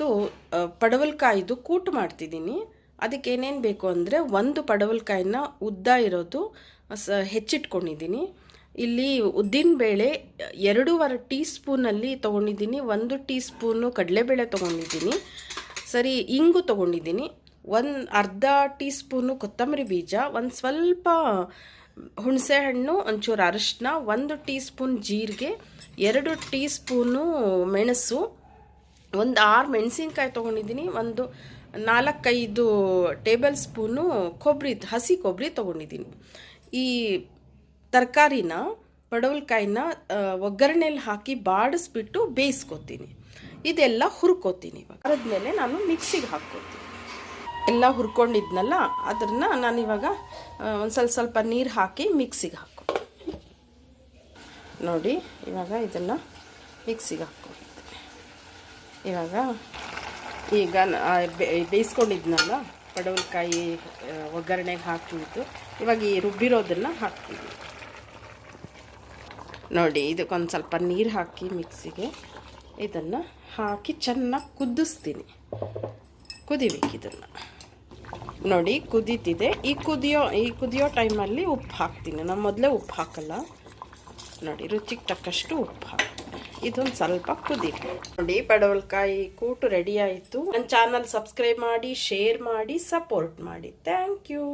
ಇವತ್ತು ಪಡವಲ್ಕಾಯಿದು ಕೂಟ್ ಮಾಡ್ತಿದ್ದೀನಿ. ಅದಕ್ಕೆ ಏನೇನು ಬೇಕು ಅಂದರೆ ಒಂದು ಪಡವಲ್ಕಾಯಿನ ಉದ್ದ ಇರೋದು, ಸ, ಹೆಚ್ಚಿಟ್ಕೊಂಡಿದ್ದೀನಿ. ಇಲ್ಲಿ ಉದ್ದಿನಬೇಳೆ ಎರಡೂವರೆ ಟೀ ಸ್ಪೂನಲ್ಲಿ ತೊಗೊಂಡಿದ್ದೀನಿ, ಒಂದು ಟೀ ಸ್ಪೂನು ಕಡಲೆಬೇಳೆ ತೊಗೊಂಡಿದ್ದೀನಿ. ಸರಿ, ಇಂಗು ತೊಗೊಂಡಿದ್ದೀನಿ. ಒಂದು ಅರ್ಧ ಟೀ ಸ್ಪೂನು ಕೊತ್ತಂಬರಿ ಬೀಜ, ಒಂದು ಸ್ವಲ್ಪ ಹುಣಸೆಹಣ್ಣು, ಒಂಚೂರು ಅರಶಿನ ಒಂದು ಟೀ ಸ್ಪೂನ್ ಜೀರಿಗೆ, ಎರಡು ಟೀ ಸ್ಪೂನು ಮೆಣಸು ಒಂದು ಆರು ಮೆಣಸಿನ್ಕಾಯಿ ತೊಗೊಂಡಿದ್ದೀನಿ, ಒಂದು ನಾಲ್ಕೈದು ಟೇಬಲ್ ಸ್ಪೂನು ಕೊಬ್ಬರಿ ಹಸಿ ಕೊಬ್ಬರಿ ತೊಗೊಂಡಿದ್ದೀನಿ. ಈ ತರಕಾರಿನ, ಪಡವಲ್ಕಾಯಿನ ಒಗ್ಗರಣೆಯಲ್ಲಿ ಹಾಕಿ ಬಾಡಿಸ್ಬಿಟ್ಟು ಬೇಯಿಸ್ಕೊತೀನಿ. ಇದೆಲ್ಲ ಹುರ್ಕೋತೀನಿ ಇವಾಗ. ಅದಾದ್ಮೇಲೆ ನಾನು ಮಿಕ್ಸಿಗೆ ಹಾಕ್ಕೋತೀನಿ. ಎಲ್ಲ ಹುರ್ಕೊಂಡಿದ್ನಲ್ಲ ಅದನ್ನ ನಾನಿವಾಗ ಒಂದು ಸ್ವಲ್ಪ ಸ್ವಲ್ಪ ನೀರು ಹಾಕಿ ಮಿಕ್ಸಿಗೆ ಹಾಕ್ಕೊತೀನಿ. ನೋಡಿ, ಇವಾಗ ಇದನ್ನು ಮಿಕ್ಸಿಗೆ ಹಾಕ್ಕೊಳ್ತೀನಿ ಇವಾಗ ಈಗ ಬೇಯಿಸ್ಕೊಂಡಿದ್ನಲ್ಲ, ಪಡವಲಕಾಯಿ ಒಗ್ಗರಣೆಗೆ ಹಾಕಿದ್ದು ಇವಾಗ ಈ ರುಬ್ಬಿರೋದನ್ನು ಹಾಕ್ತೀವಿ. ನೋಡಿ, ಇದಕ್ಕೊಂದು ಸ್ವಲ್ಪ ನೀರು ಹಾಕಿ ಮಿಕ್ಸಿಗೆ ಇದನ್ನು ಹಾಕಿ ಚೆನ್ನಾಗಿ ಕುದಿಸ್ತೀನಿ. ಕುದಿಬೇಕು ಇದನ್ನು. ನೋಡಿ, ಕುದೀತಿದೆ. ಈ ಕುದಿಯೋ ಈ ಕುದಿಯೋ ಟೈಮಲ್ಲಿ ಉಪ್ಪು ಹಾಕ್ತೀನಿ. ನಾನು ಮೊದಲೇ ಉಪ್ಪು ಹಾಕಲ್ಲ. ನೋಡಿ, ರುಚಿಗೆ ತಕ್ಕಷ್ಟು ಉಪ್ಪು ಹಾಕಿ ಇದೊಂದು ಸ್ವಲ್ಪ ಕುದಿ. ನೋಡಿ, ಪಡವಲಕಾಯಿ ಕೂಟು ರೆಡಿ ಆಯಿತು. ನನ್ನ ಚಾನಲ್ ಸಬ್ಸ್ಕ್ರೈಬ್ ಮಾಡಿ ಶೇರ್ ಮಾಡಿ ಸಪೋರ್ಟ್ ಮಾಡಿ. Thank you